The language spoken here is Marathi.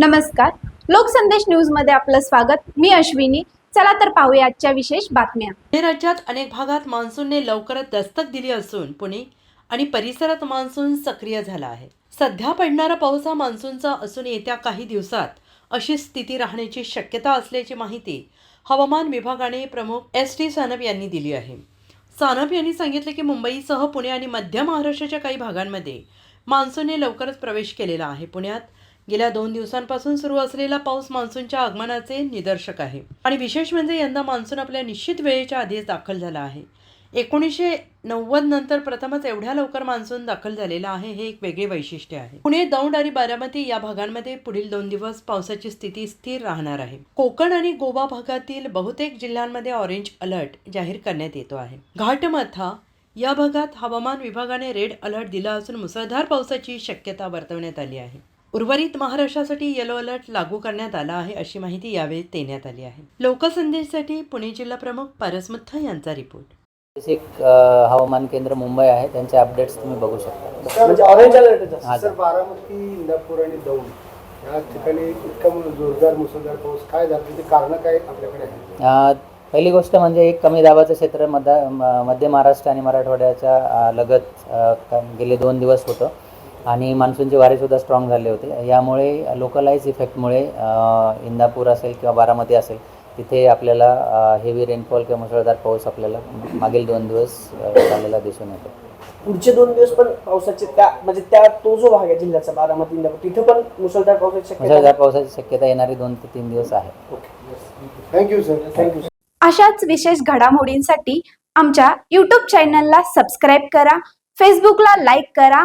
नमस्कार. लोकसंदेश न्यूजमध्ये आपलं स्वागत. मी अश्विनी. चला तर पाहूया आजच्या विशेष बातम्या. पुणे राज्यात अनेक भागात मान्सूनने लवकरच दस्तक दिली असून पुणे आणि परिसरात मान्सून सक्रिय झाला आहे. सध्या पडणारा पाऊस हा मान्सूनचा असून येत्या काही दिवसात अशी स्थिती राहण्याची शक्यता असल्याची माहिती हवामान विभागाने प्रमुख एस टी सानप यांनी दिली आहे. सानप यांनी सांगितले की मुंबईसह पुणे आणि मध्य महाराष्ट्राच्या काही भागांमध्ये मान्सूनने लवकरच प्रवेश केलेला आहे. पुण्यात गेल्या दोन दिवसांपासून सुरू असलेला पाऊस मान्सूनच्या आगमनाचे निदर्शक आहे. आणि विशेष म्हणजे यंदा मान्सून आपल्या निश्चित वेळेच्या आधीच दाखल झाला आहे. एकोणीसशे नव्वद नंतर प्रथमच एवढ्या लवकर मान्सून दाखल झालेला आहे हे एक वेगळे वैशिष्ट्य आहे. पुणे दौंड आणि बारामती या भागांमध्ये पुढील दोन दिवस पावसाची स्थिती स्थिर राहणार आहे. कोकण आणि गोवा भागातील बहुतेक जिल्ह्यांमध्ये ऑरेंज अलर्ट जाहीर करण्यात येतो आहे. घाटमथा या भागात हवामान विभागाने रेड अलर्ट दिला असून मुसळधार पावसाची शक्यता वर्तवण्यात आली आहे. उर्वरित महाराष्ट्रासाठी येलो अलर्ट लागू करण्यात आला आहे अशी माहिती यावेळी देण्यात आली आहे. लोकसंदेशसाठी पुणे जिल्हा प्रमुख पारसमुत्थ यांचा रिपोर्ट बेसिक हवामान केंद्र मुंबई आहे. त्यांचे अपडेट्स तुम्ही बघू शकता. म्हणजे ऑरेंज अलर्ट हा सर बारामती इंदापूर आणि दौंड या ठिकाणी इतका मु- जोरदार मुसळधार पाऊस काय झाला? त्याची कारण काय आपल्याकडे आहे अ, पहिली गोष्ट म्हणजे एक कमी दाबाचं क्षेत्र मध्य म- मध्य महाराष्ट्र आणि मराठवाड्याच्या अ, लगत अ, क- गेले दोन दिवस होतं. आणि मान्सूनचे वारेसुद्धा स्ट्रॉंग झाले होते. यामुळे लोकलाइज इफेक्टमुळे इंदापूर असेल किंवा बारामती असेल तिथे आपल्याला हेवी रेनफॉल किंवा मुसळधार पाऊस आपल्याला मागील दोन दिवस झालेला दिसून येतो. पुढचे दोन दिवस पण पावसाचे त्या म्हणजे त्या तो जो भाग आहे जिल्ह्याचा बारामती इंदापूर तिथे पण मुसळधार पावसाची शक्यता मुसळधार पावसाची शक्यता येणारी दोन ते तीन दिवस आहे. थँक्यू सर थँक्यू अशाच विशेष घडामोडींसाठी आमच्या यूट्यूब चॅनलला सबस्क्राईब करा फेसबुकला लाईक करा